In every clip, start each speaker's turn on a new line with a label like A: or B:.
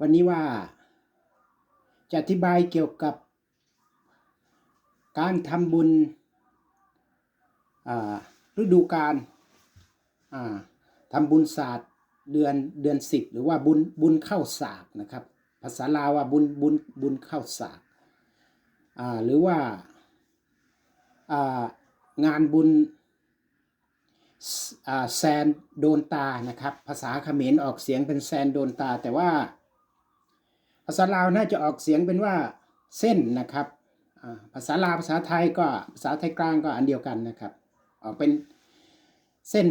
A: วันนี้ว่า จะอธิบายเกี่ยวกับ การทำบุญฤดูกาลทำบุญศาสตร์เดือนเดือนสิบหรือว่าบุญบุญเข้าศาสากนะครับ ภาษาลาวว่าบุญบุญบุญเข้าสากอ่าหรือว่างานบุญแซนโดนตานะครับ ภาษาเขมรออกเสียงเป็นแซนโดนตา แต่ว่า ภาษาลาวน่าจะออกเสียงเป็นว่าเส้นนะครับภาษาลาวภาษาไทยก็ภาษาไทยกลางก็อันเดียวกันนะครับออกเป็นเส้น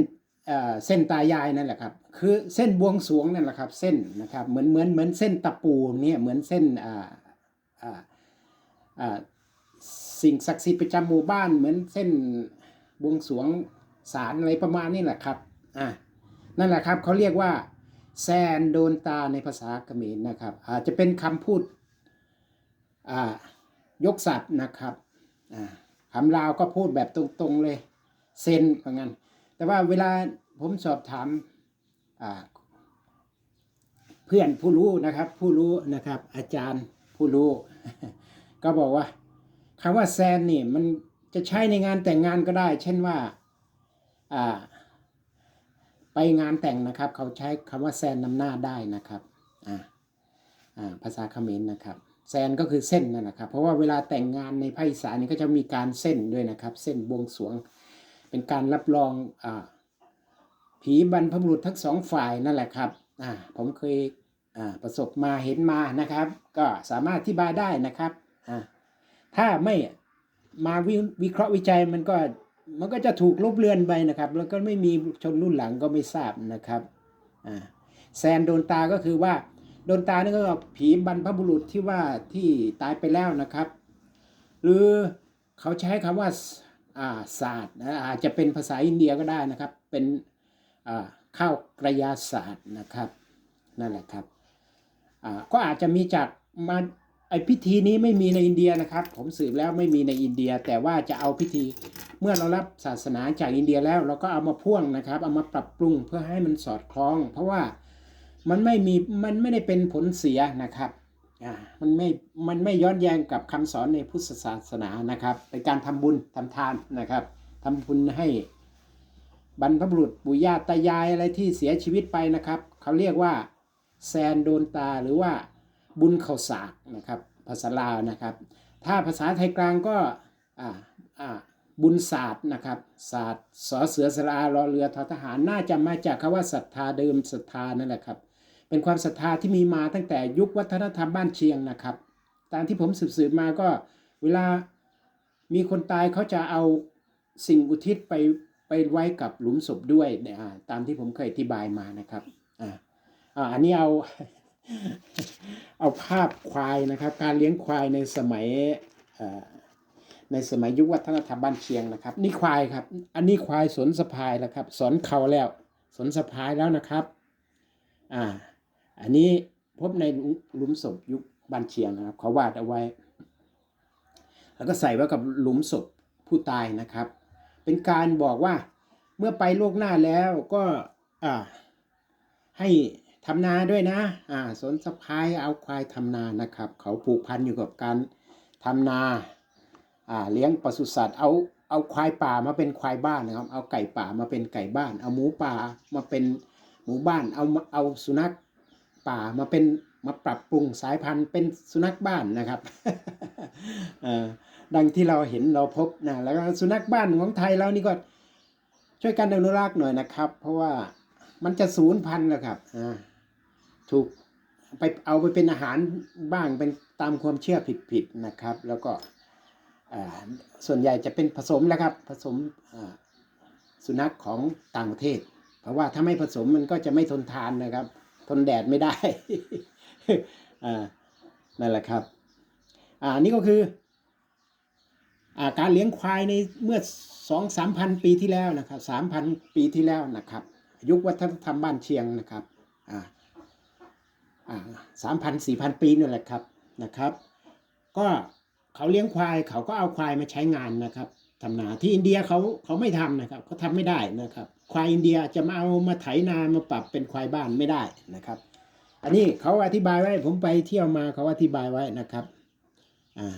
A: เส้นตายายนั่นแหละครับคือเส้นบวงสรวงนั่นแหละครับเส้นนะครับเหมือนเหมือนเหมือนเส้นตะปูเนี่ยเหมือนเส้นสิ่งศักดิ์สิทธิ์ประจำหมู่บ้านเหมือนเส้นบวงสรวงศาลอะไรประมาณนี้แหละครับอ่านั่นแหละครับเขาเรียกว่า แซนโดนตาในภาษาเขมรนะครับ อาจจะเป็นคำพูดยกศัพท์นะครับอ่าคำลาวก็พูดแบบตรงๆเลย เซนเหมือนกันแต่ว่าเวลาผมสอบถามเพื่อนผู้รู้นะครับ ผู้รู้นะครับ อาจารย์ผู้รู้ ก็บอกว่าคำว่าแซนนี่มันจะใช้ในงานแต่งงานก็ได้ เช่นว่า อ่า ไปงานแต่งนะครับ เขาใช้คำว่าแซนนำหน้าได้นะครับอ่าอ่าภาษาเขมรนะครับแซนก็คือเส้นนั่นแหละครับ เพราะว่าเวลาแต่งงานในภาคอีสานนี่ก็จะมีการเส้นด้วยนะครับ เส้นบวงสรวง เป็นการรับรองอ่าผีบรรพบุรุษทั้งสองฝ่ายนั่นแหละครับอ่าผมเคยอ่าประสบมาเห็นมานะครับ ก็สามารถอธิบายได้นะครับอ่าถ้าไม่มาวิวิเคราะห์วิจัยมันก็ มันก็จะถูกลบเลือนไปนะครับ แล้วก็ไม่มีชนรุ่นหลังก็ไม่ทราบนะครับแซนโดนตาก็คือว่า โดนตานี่ก็ผีบรรพบุรุษที่ว่าที่ตายไปแล้วนะครับ หรือเขาใช้คำว่าอ่าศาสตร์อาจจะเป็นภาษาอินเดียก็ได้นะครับ เป็นข้าวกระยาศาสตร์นะครับนั่นแหละครับก็อาจจะมีจากมา อพิธีนี้ไม่มีในอินเดียนะครับ ผมสืบแล้วไม่มีในอินเดีย แต่ว่าจะเอาพิธีเมื่อเรารับศาสนาจากอินเดียแล้ว เราก็เอามาพ่วงนะครับ เอามาปรับปรุงเพื่อให้มันสอดคล้อง เพราะว่ามันไม่มีมันไม่ได้เป็นผลเสียนะครับอ่ามันไม่มันไม่ย้อนแย้งกับคำสอนในพุทธศาสนานะครับเป็นการทำบุญทำทานนะครับทำบุญให้บรรพบุรุษปู่ย่าตายายอะไรที่เสียชีวิตไปนะครับ เขาเรียกว่าแซนโดนตาหรือว่า บุญเขาสากนะครับ ภาษาลาวนะครับ ถ้าภาษาไทยกลางก็บุญศาสตร์นะครับศาสตร์สอเสือสระอารอเรือทอทหารน่าจะมาจากคำว่าศรัทธาเดิมศรัทธานั่นแหละครับ เป็นความศรัทธาที่มีมาตั้งแต่ยุควัฒนธรรมบ้านเชียงนะครับ ตามที่ผมสืบๆมาก็เวลามีคนตายเขาจะเอาสิ่งอุทิศไปไปไว้กับหลุมศพด้วยเนี่ยตามที่ผมเคยอธิบายมานะครับอ่าอ่าอันนี้เอา เอาภาพควายนะครับ การเลี้ยงควายในสมัยในสมัยยุควัฒนธรรมบ้านเชียงนะครับ นี่ควายครับ อันนี้ควายสนสะพายแล้วครับ สนเขาแล้วสนสะพายแล้วนะครับอ่าอันนี้พบในหลุมศพยุคบ้านเชียงนะครับ เขาวาดเอาไว้ แล้วก็ใส่ไว้กับหลุมศพผู้ตายนะครับ เป็นการบอกว่าเมื่อไปโลกหน้าแล้วก็อ่าให้ ทำนาด้วยนะอ่าสนสะพายเอาควายทำนานะครับ เขาผูกพันอยู่กับการทำนาอ่าเลี้ยงปศุสัตว์เอาเอาควายป่ามาเป็นควายบ้านนะครับ เอาไก่ป่ามาเป็นไก่บ้าน เอาหมูป่ามาเป็นหมูบ้าน เอาเอาสุนัขป่ามาเป็นมาปรับปรุงสายพันธุ์เป็นสุนัขบ้านนะครับดังที่เราเห็นเราพบนะแล้วสุนัขบ้านของไทยเรานี่ก็ช่วยกันอนุรักษ์หน่อยนะครับ เพราะว่ามันจะสูญพันธุ์แล้วครับอ่า ถูกไปเอาไปเป็นอาหารบ้างเป็นตามความเชื่อผิดๆนะครับ แล้วก็ส่วนใหญ่จะเป็นผสมแล้วครับผสมสุนัขของต่างประเทศ เพราะว่าถ้าไม่ผสมมันก็จะไม่ทนทานนะครับ ทนแดดไม่ได้นั่นแหละครับอ่านี่ก็คืออาการเลี้ยงควายในเมื่อสองสามพันปีที่แล้วนะครับสามพันปีที่แล้วนะครับ ยุควัฒนธรรมบ้านเชียงนะครับอ่า สามพันสี่พันปีนั่นแหละครับนะครับ ก็เขาเลี้ยงควายเขาก็เอาควายมาใช้งานนะครับทำนาที่อินเดียเขาเขาไม่ทำนะครับเขาทำไม่ได้นะครับ ควายอินเดียจะมาเอามาไถนามาปรับเป็นควายบ้านไม่ได้นะครับ อันนี้เขาอธิบายไว้ผมไปเที่ยวมาเขาอธิบายไว้นะครับอ่า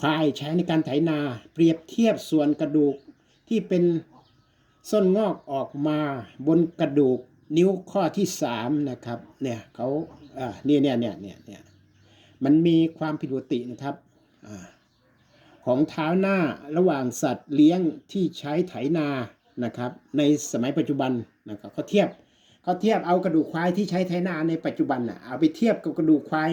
A: ควายใช้ในการไถนา เปรียบเทียบส่วนกระดูกที่เป็นส้นงอกออกมาบนกระดูก นิ้วข้อที่สามนะครับ เนี่ยเขาอ่าเนี่ยเนี่ยเนี่ยเนี่ยเนี่ยมันมีความผิดปกตินะครับอ่าของเท้าหน้าระหว่างสัตว์เลี้ยงที่ใช้ไถนานะครับ ในสมัยปัจจุบันนะครับเขาเทียบเขาเทียบเอากระดูกควายที่ใช้ไถนาในปัจจุบันน่ะเอาไปเทียบกับกระดูกควาย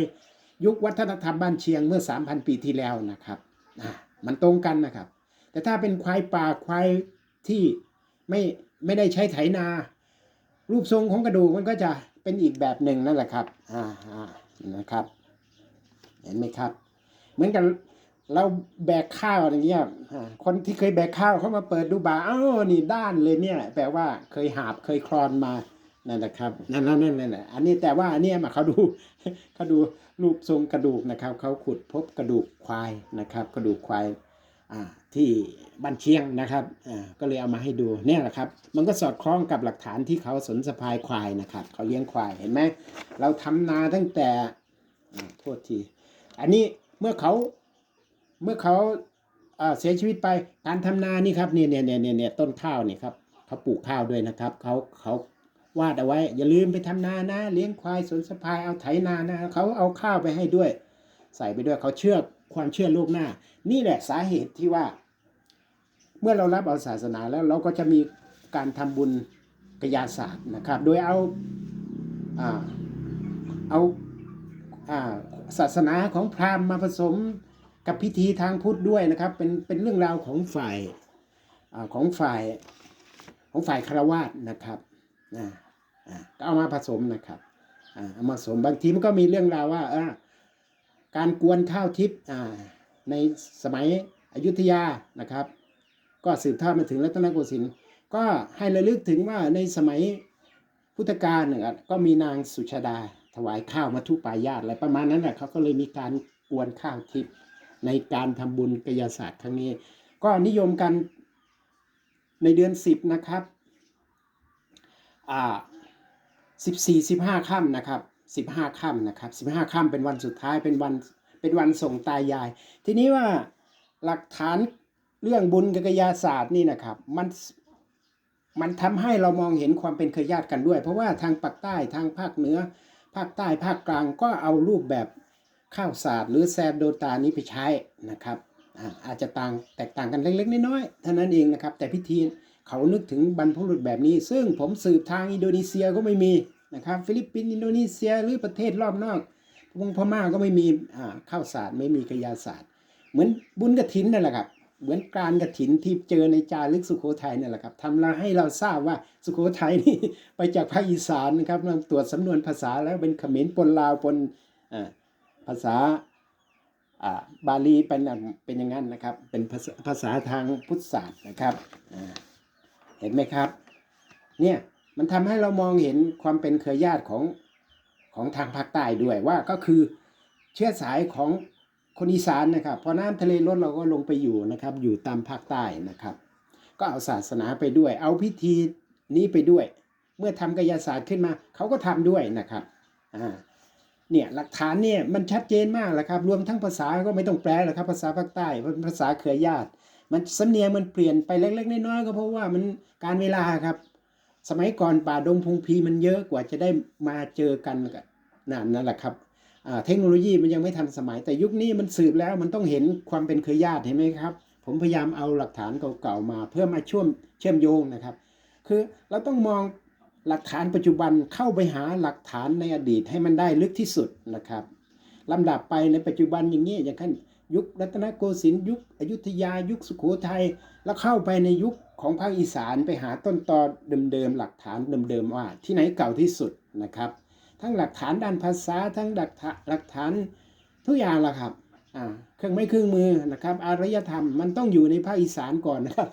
A: ยุควัฒนธรรมบ้านเชียงเมื่อ 3,000 ปีที่แล้วนะครับอะมันตรงกันนะครับ แต่ถ้าเป็นควายป่าควายที่ไม่ไม่ได้ใช้ไถนา รูปทรงของกระดูกมันก็จะเป็นอีกแบบหนึ่งนั่นแหละครับ อ่าอ่านะครับ เห็นไหมครับ เหมือนกันเราแบกข้าวอย่างเงี้ยคนที่เคยแบกข้าวเขามาเปิดดูบาร์อ้าวนี่ด้านเลยเนี่ย แปลว่าเคยหาบเคยคลอนมา นั่นแหละครับ นั่นนั่นนั่นอันนี้แต่ว่าอันนี้มาเขาดูเขาดูรูปทรงกระดูกนะครับ เขาขุดพบกระดูกควายนะครับ กระดูกควาย ที่บ้านเชียงนะครับก็เลยเอามาให้ดูเนี่ยแหละครับ มันก็สอดคล้องกับหลักฐานที่เขาสนสะพายควายนะครับเขาเลี้ยงควายเห็นไหมเราทำนาตั้งแต่โทษที อันนี้เมื่อเขาเมื่อเขาเสียชีวิตไปการทำนานี่ครับเนี่ยเนี่ยเนี่ยเนี่ยเนี่ยต้นข้าวนี่ครับเขาปลูกข้าวด้วยนะครับเขาเขาวาดเอาไว้ อย่าลืมไปทำนานะ เลี้ยงควายสนสะพายเอาไถนานะเขาเอาข้าวไปให้ด้วย ใส่ไปด้วยเขาเชื่อ ความเชื่อโลกหน้า นี่แหละสาเหตุที่ว่า เมื่อเรารับเอาศาสนาแล้วเราก็จะมีการทำบุญกยาศาสตร์นะครับ โดยเอาอเอาศาสนาของพราหมณ์มาผสมกับพิธีทางพุทธด้วยนะครับ เป็นเป็นเรื่องราวของฝ่ายอาของฝ่ายของฝ่ายคารวาสนะครับก็เอามาผสมนะครับอเอามาผสมบางทีมันก็มีเรื่องราวว่าอ่า การกวนข้าวทิพย์อ่าในสมัยอยุธยานะครับ ก็สืบทอดมาถึงรัตนโกสินทร์ก็ให้ระลึกถึงว่าในสมัยพุทธกาลเนี่ยก็มีนางสุชาดา ถวายข้าวมาทุปายาตอะไรประมาณนั้นแหละเขาก็เลยมีการกวนข้าวทิพย์ในการทำบุญกายศาสตร์ครั้งนี้ ก็นิยมกันในเดือนสิบนะครับอ่าสิบสี่สิบห้าค่ำนะครับ สิบห้าค่ำนะครับสิบห้าค่ำเป็นวันสุดท้ายเป็นวันเป็นวันส่งตายาย ทีนี้ว่าหลักฐานเรื่องบุญกับกาศาสตร์นี่นะครับมันมันทำให้เรามองเห็นความเป็นเครือญาติกันด้วย เพราะว่าทางภาคใต้ทางภาคเหนือ ภาคใต้ภาคกลางก็เอารูปแบบข้าวสาดหรือแซมโดตานี้ไปใช้นะครับอาอาจจะต่างแตกต่างกันเล็กๆน้อยๆเท่านั้นเองนะครับ แต่พิธีเขานึกถึงบรรพบุรุษแบบนี้ ซึ่งผมสืบทางอินโดนีเซียก็ไม่มี นะครับ ฟิลิปปินส์อินโดนีเซียหรือประเทศรอบนอกพงพม่าก็ไม่มีอ่าข้าวสาดไม่มีกระยาศาสตร์ เหมือนบุญกระถินนั่นแหละครับ เหมือนการกระถินที่เจอในจารึกสุโขทัยนั่นแหละครับทำเราให้เราทราบว่าสุโขทัยนี่ไปจากภาคอีสานนะครับเราตรวจสำนวนภาษาแล้วเป็นเขมรปนลาวปนภาษาอ่าบาลีเป็นเป็นอย่างนั้นนะครับ เป็นภาษาภาษาทางพุทธศาสตร์นะครับเห็นไหมครับ เนี่ย มันทำให้เรามองเห็นความเป็นเครือญาติของของทางภาคใต้ด้วยว่าก็คือเชื้อสายของคนอีสานนะครับ พอน้ำทะเลลดเราก็ลงไปอยู่นะครับ อยู่ตามภาคใต้นะครับ ก็เอาศาสนาไปด้วย เอาพิธีนี้ไปด้วย เมื่อทำกายศาสตร์ขึ้นมาเขาก็ทำด้วยนะครับอ่าเนี่ยหลักฐานเนี่ยมันชัดเจนมากแหละครับ รวมทั้งภาษาก็ไม่ต้องแปลหรอกครับภาษาภาคใต้เป็นภาษาเครือญาติ มันสำเนียงมันเปลี่ยนไปเล็กๆน้อยๆก็เพราะว่ามันการเวลาครับ สมัยก่อนป่าดงพงพีมันเยอะกว่าจะได้มาเจอกันกันนั่นแหละครับเทคโนโลยีมันยังไม่ทันสมัย แต่ยุคนี้มันสืบแล้วมันต้องเห็นความเป็นเครือญาติเห็นไหมครับ ผมพยายามเอาหลักฐานเก่าๆมา เพื่อมาช่วมเชื่อมโยงนะครับ คือเราต้องมองหลักฐานปัจจุบันเข้าไปหาหลักฐานในอดีตให้มันได้ลึกที่สุดนะครับลำดับไปในปัจจุบันอย่างนี้อย่างเช่น ยุครัตนโกสินทร์ยุคอยุธยายุคสุโขทัยแล้วเข้าไปในยุคของภาคอีสานไปหาต้นตอเดิมๆหลักฐานเดิมๆว่า ที่ไหนเก่าที่สุดนะครับ ทั้งหลักฐานด้านภาษาทั้งหลักฐานหลักฐานทุกอย่างละครับอ่าเครื่องไม้เครื่องมือนะครับอารยธรรมมันต้องอยู่ในภาคอีสานก่อนนะครับ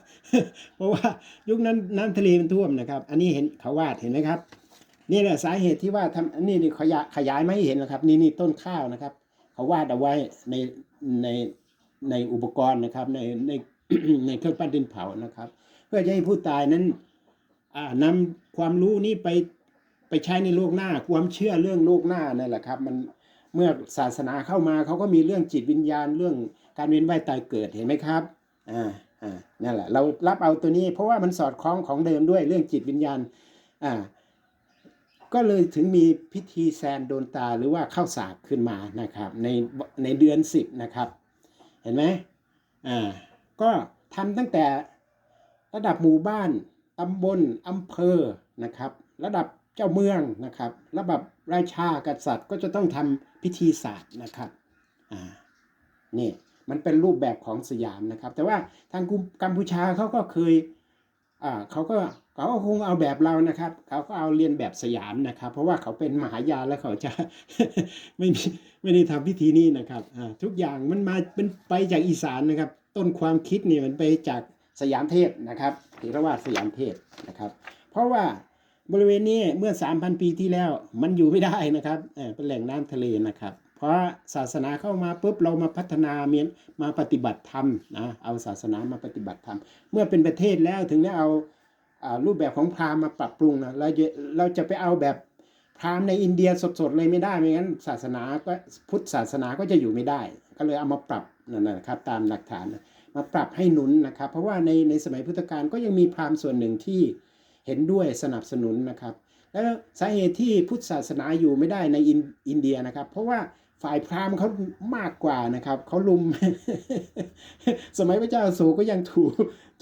A: เพราะว่ายุคนั้นน้ำทะเลมันท่วมนะครับ อันนี้เห็นเขาวาดเห็นไหมครับ นี่แหละสาเหตุที่ว่าทำอันนี้นี่ขยายขยายไม่ให้เห็นนะครับ นี่นี่ต้นข้าวนะครับ เขาวาดเอาไว้ในในในอุปกรณ์นะครับในในในเครื่องปั้นดินเผานะครับ เพื่อจะให้ผู้ตายนั้นอ่านำความรู้นี้ไปไปใช้ในโลกหน้าความเชื่อเรื่องโลกหน้านั่นแหละครับมันเมื่อศาสนาเข้ามาเขาก็มีเรื่องจิตวิญญาณเรื่องการเวียนว่ายตายเกิดเห็นไหมครับอ่าอ่านั่นแหละเรารับเอาตัวนี้เพราะว่ามันสอดคล้องของเดิมด้วยเรื่องจิตวิญญาณอ่า ก็เลยถึงมีพิธีแซนโดนตาหรือว่าเข้าสากขึ้นมานะครับ ในในเดือนสิบนะครับ เห็นไหมอ่าก็ทำตั้งแต่ระดับหมู่บ้านตำบลอำเภอนะครับ ระดับเจ้าเมืองนะครับ ระดับราชากษัตริย์ก็จะต้องทำพิธีศาสตร์นะครับอ่านี่มันเป็นรูปแบบของสยามนะครับ แต่ว่าทางกัมพูชาเขาก็เคย อ่าเขาก็เขาก็คงเอาแบบเรานะครับ เขาก็เอาเรียนแบบสยามนะครับ เพราะว่าเขาเป็นมหายาแล้วเขาจะไม่มีไม่ได้ทำพิธีนี้นะครับอ่าทุกอย่างมันมาเป็นไปจากอีสานนะครับ ต้นความคิดนี่มันไปจากสยามเทพนะครับเถรวาทสยามเทพนะครับ เพราะว่าบริเวณนี้เมื่อ 3,000 ปีที่แล้วมันอยู่ไม่ได้นะครับเออเป็นแหล่งน้ำทะเลนะครับ เพราะศาสนาเข้ามาปุ๊บเรามาพัฒนาเมียนมาปฏิบัติธรรมนะเอาศาสนามาปฏิบัติธรรม เมื่อเป็นประเทศแล้วถึงได้เอาอ่ารูปแบบของพราหมณ์มาปรับปรุงนะเราจะเราจะไปเอาแบบพราหมณ์ในอินเดียสดๆเลยไม่ได้ไม่งั้นศาสนาก็พุทธศาสนาก็จะอยู่ไม่ได้ ก็เลยเอามาปรับนั่นนะครับตามหลักฐานมาปรับให้หนุนนะครับ เพราะว่าในในสมัยพุทธกาลก็ยังมีพราหมณ์ส่วนหนึ่งที่เห็นด้วยสนับสนุนนะครับ แล้วสาเหตุที่พุทธศาสนาอยู่ไม่ได้ในอินอินเดียนะครับ เพราะว่า ฝ่ายพราหมณ์เขามากกว่านะครับเขาลุม สมัยพระเจ้าโศกก็ยังถูก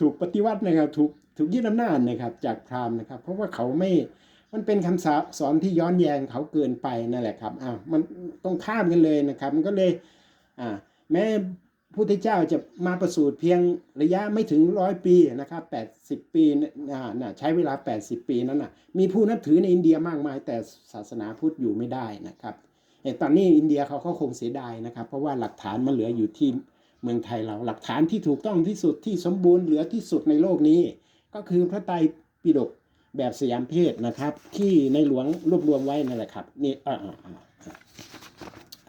A: ถูกปฏิวัตินะครับ ถูกถูกยึดอำนาจนะครับ จากพราหมณ์นะครับ เพราะว่าเขาไม่มันเป็นคำสอนที่ย้อนแยงเขาเกินไปนั่นแหละครับอ้าวมันต้องข้ามกันเลยนะครับ มันก็เลยอ่าแม้พุทธเจ้าจะมาประสูติเพียงระยะไม่ถึงร้อยปีนะครับแปดสิบปีน่ะใช้เวลา 80 ปีนั้นน่ะมีผู้นับถือในอินเดียมากมาย แต่ศาสนาพุทธอยู่ไม่ได้นะครับ แต่ตอนนี้อินเดียเขาก็คงเสียดายนะครับ เพราะว่าหลักฐานมันเหลืออยู่ที่เมืองไทยเราหลักฐานที่ถูกต้องที่สุดที่สมบูรณ์เหลือที่สุดในโลกนี้ ก็คือพระไตรปิฎกแบบสยามเพศนะครับ ที่ในหลวงรวบรวมไว้นั่นแหละครับนี่อ่าอ่า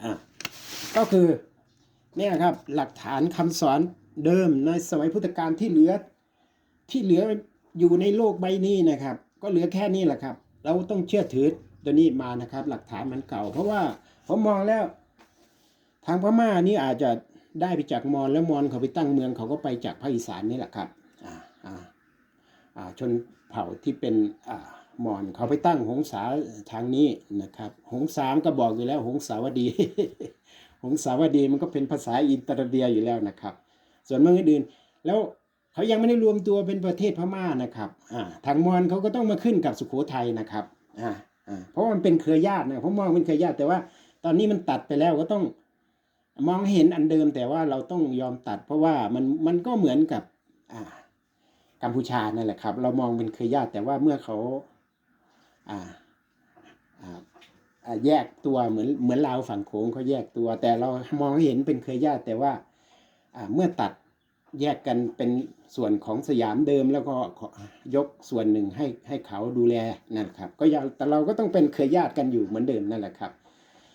A: อ่าก็คือเนี่ยครับหลักฐานคำสอนเดิมในสมัยพุทธกาลที่เหลือที่เหลืออยู่ในโลกใบนี้นะครับ ก็เหลือแค่นี้แหละครับ เราต้องเชื่อถือ ตัวนี้มานะครับ หลักฐานมันเก่า เพราะว่าผมมองแล้ว ทางพม่านี่อาจจะได้ไปจากมอญแล้วมอญเขาไปตั้งเมืองเขาก็ไปจากภาคอีสานนี่แหละครับอ่าอ่าอ่าชนเผ่าที่เป็นอ่ามอญเขาไปตั้งหงสาทางนี้นะครับ หงสามก็บอกอยู่แล้ว หงสาวดี หงสาวดีมันก็เป็นภาษาอินเตอร์เดียอยู่แล้วนะครับ ส่วนเมืองอื่นๆแล้วเขายังไม่ได้รวมตัวเป็นประเทศพม่านะครับอ่าทางมอญเขาก็ต้องมาขึ้นกับสุโขทัยนะครับอ่า เพราะมันเป็นเครือญาตินะผมมองเป็นเครือญาติแต่ว่า ตอนนี้มันตัดไปแล้วก็ต้องมองเห็นอันเดิมแต่ว่าเราต้องยอมตัด เพราะว่ามันมันก็เหมือนกับอ่ากัมพูชานั่นแหละครับ เรามองเป็นเครือญาติแต่ว่าเมื่อเขาอ่าอ่าแยกตัวเหมือนเหมือนลาวฝั่งโขงเขาแยกตัว แต่เรามองเห็นเป็นเครือญาติแต่ว่าเมื่อตัด แยกกันเป็นส่วนของสยามเดิมแล้วก็ยกส่วนหนึ่งให้ให้เขาดูแลนั่นครับ ก็ยังแต่เราก็ต้องเป็นเครือญาติกันอยู่เหมือนเดิมนั่นแหละครับ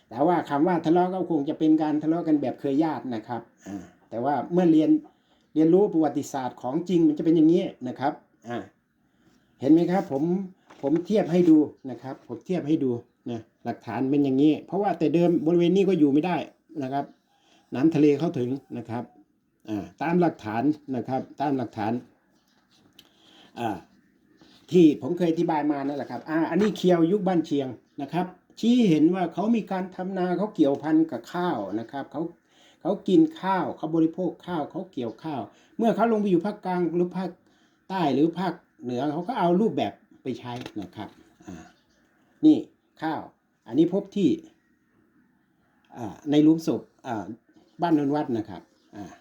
A: แต่ว่าคำว่าทะเลาะก็คงจะเป็นการทะเลาะกันแบบเคยญาตินะครับอแต่ว่าเมื่อเรียนเรียนรู้ประวัติศาสตร์ของจริงมันจะเป็นอย่างนี้นะครับอเห็นไหมครับผมผมเทียบให้ดูนะครับ ผมเทียบให้ดูนะหลักฐานเป็นอย่างนี้ เพราะว่าแต่เดิมบริเวณนี้ก็อยู่ไม่ได้นะครับ น้ำทะเลเข้าถึงนะครับ ตามหลักฐานนะครับตามหลักฐานที่ผมเคยอธิบายมานั่นแหละครับออันนี้เคียวยุคบ้านเชียงนะครับ ชี้เห็นว่าเขามีการทำนาเขาเกี่ยวพันกับข้าวนะครับเขาเขากินข้าวเขาบริโภคข้าวเขาเกี่ยวข้าว เมื่อเขาลงไปอยู่ภาคกลางหรือภาคใต้หรือภาคเหนือเขาก็เอารูปแบบไปใช้นะครับนี่ข้าว อันนี้พบที่ในหลุมศพบ้านนนวัดนะครับอ่า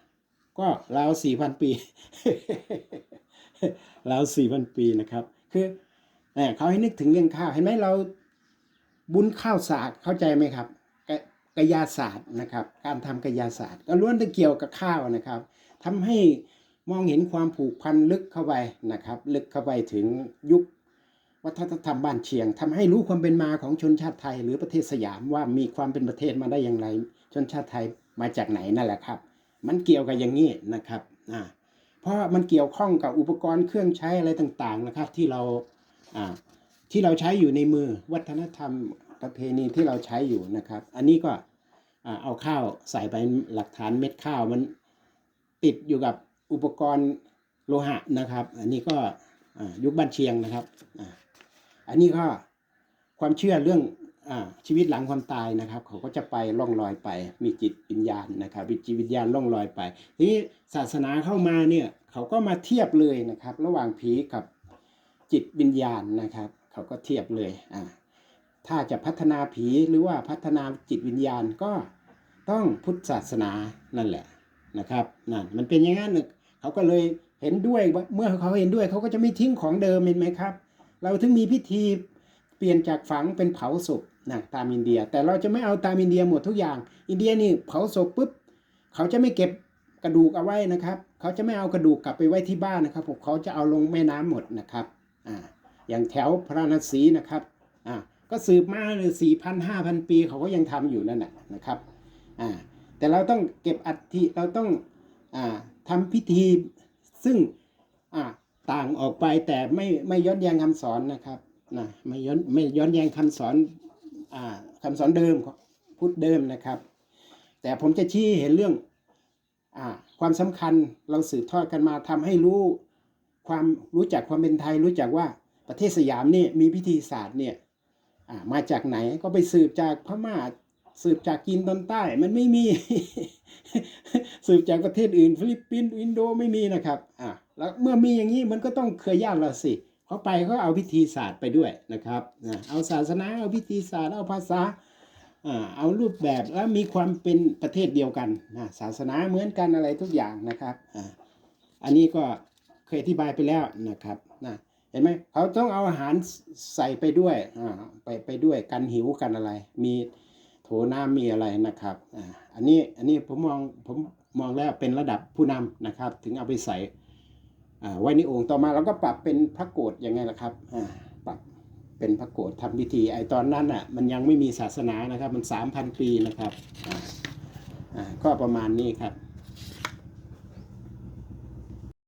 A: ก็ราวสี่พันปีราวสี่พันปีนะครับ คือเอ่อเขาให้นึกถึงเรื่องข้าวเห็นไหมเราบุญข้าวสากเข้าใจไหมครับกายาศาสตร์นะครับ การทำกายาศาสตร์ ก็ล้วนแต่เกี่ยวกับข้าวนะครับทำให้มองเห็นความผูกพันลึกเข้าไปนะครับ ลึกเข้าไปถึงยุควัฒนธรรมบ้านเชียงทำให้รู้ความเป็นมาของชนชาติไทย หรือประเทศสยามว่ามีความเป็นประเทศมาได้อย่างไร ชนชาติไทยมาจากไหนนั่นแหละครับ มันเกี่ยวกับอย่างนี้นะครับอ่าเพราะมันเกี่ยวข้องกับอุปกรณ์เครื่องใช้อะไรต่างๆนะครับ ที่เราอ่าที่เราใช้อยู่ในมือวัฒนธรรมประเพณีที่เราใช้อยู่นะครับ อันนี้ก็อ่าเอาข้าวใส่ไปหลักฐานเม็ดข้าวมันติดอยู่กับอุปกรณ์โลหะนะครับ อันนี้ก็อ่ายุคบ้านเชียงนะครับอ่าอันนี้ก็ความเชื่อเรื่อง ชีวิตหลังความตายนะครับ เขาก็จะไปล่องลอยไป มีจิตวิญญาณนะครับมีจิตวิญญาณล่องลอยไป ทีนี้ศาสนาเข้ามาเนี่ยเขาก็มาเทียบเลยนะครับ ระหว่างผีกับจิตวิญญาณนะครับ เขาก็เทียบเลยอ่าถ้าจะพัฒนาผีหรือว่าพัฒนาจิตวิญญาณก็ต้องพุทธศาสนานั่นแหละนะครับนั่นมันเป็นอย่างนั้นเขาก็เลยเห็นด้วยว่าเมื่อเขาเห็นด้วยเขาก็จะไม่ทิ้งของเดิมเห็นไหมครับ เราถึงมีพิธีเปลี่ยนจากฝังเป็นเผาศพ นะตามอินเดีย แต่เราจะไม่เอาตามอินเดียหมดทุกอย่าง อินเดียนี่เผาศพปุ๊บเขาจะไม่เก็บกระดูกเอาไว้นะครับ เขาจะไม่เอากระดูกกลับไปไว้ที่บ้านนะครับผมเขาจะเอาลงแม่น้ำหมดนะครับอ่าอย่างแถวพระนศีนะครับอ่าก็สืบมาเลยสี่พันห้าพันปีเขาก็ยังทำอยู่นั่นแหละนะครับอ่าแต่เราต้องเก็บอัฐิเราต้องอ่าทำพิธีซึ่งอ่าต่างออกไปแต่ไม่ไม่ย้อนแย้งคำสอนนะครับนะไม่ย้อนไม่ย้อนแย้งคำสอน อ่าคำสอนเดิมพุทธเดิมนะครับ แต่ผมจะชี้เห็นเรื่องอความสำคัญเราสืบทอดกันมาทำให้รู้ความรู้จักความเป็นไทย รู้จักว่าประเทศสยามนี่มีพิธีศาสตร์เนี่ยมาจากไหนก็ไปสืบจากพม่าสืบจากจีนตอนใต้มันไม่มี สืบจากประเทศอื่น ฟิลิปปินส์อินโดไม่มีนะครับอ่าแล้วเมื่อมีอย่างนี้มันก็ต้องเคยญาติเราสิเขาไปเขาเอาพิธีศาสตร์ไปด้วยนะครับเอาศาสนาเอาพิธีศาสตร์เอาภาษาเอารูปแบบแล้วมีความเป็นประเทศเดียวกันนะศาสนาเหมือนกันอะไรทุกอย่างนะครับอันนี้ก็เคยอธิบายไปแล้วนะครับนะเห็นไหมเขาต้องเอาอาหารใส่ไปด้วยไปไปด้วยกันหิวกันอะไร มีโถน้ำมีอะไรนะครับอันนี้อันนี้ผมมองผมมองแล้วเป็นระดับผู้นำนะครับ ถึงเอาไปใส่ ไว้ในโอ่งต่อมาเราก็ปรับเป็นพระโกฏยังไงล่ะครับปรับเป็นพระโกฏทำพิธีไอตอนนั้นอะมันยังไม่มีศาสนานะครับมันสามพันปีนะครับก็ประมาณนี้ครับ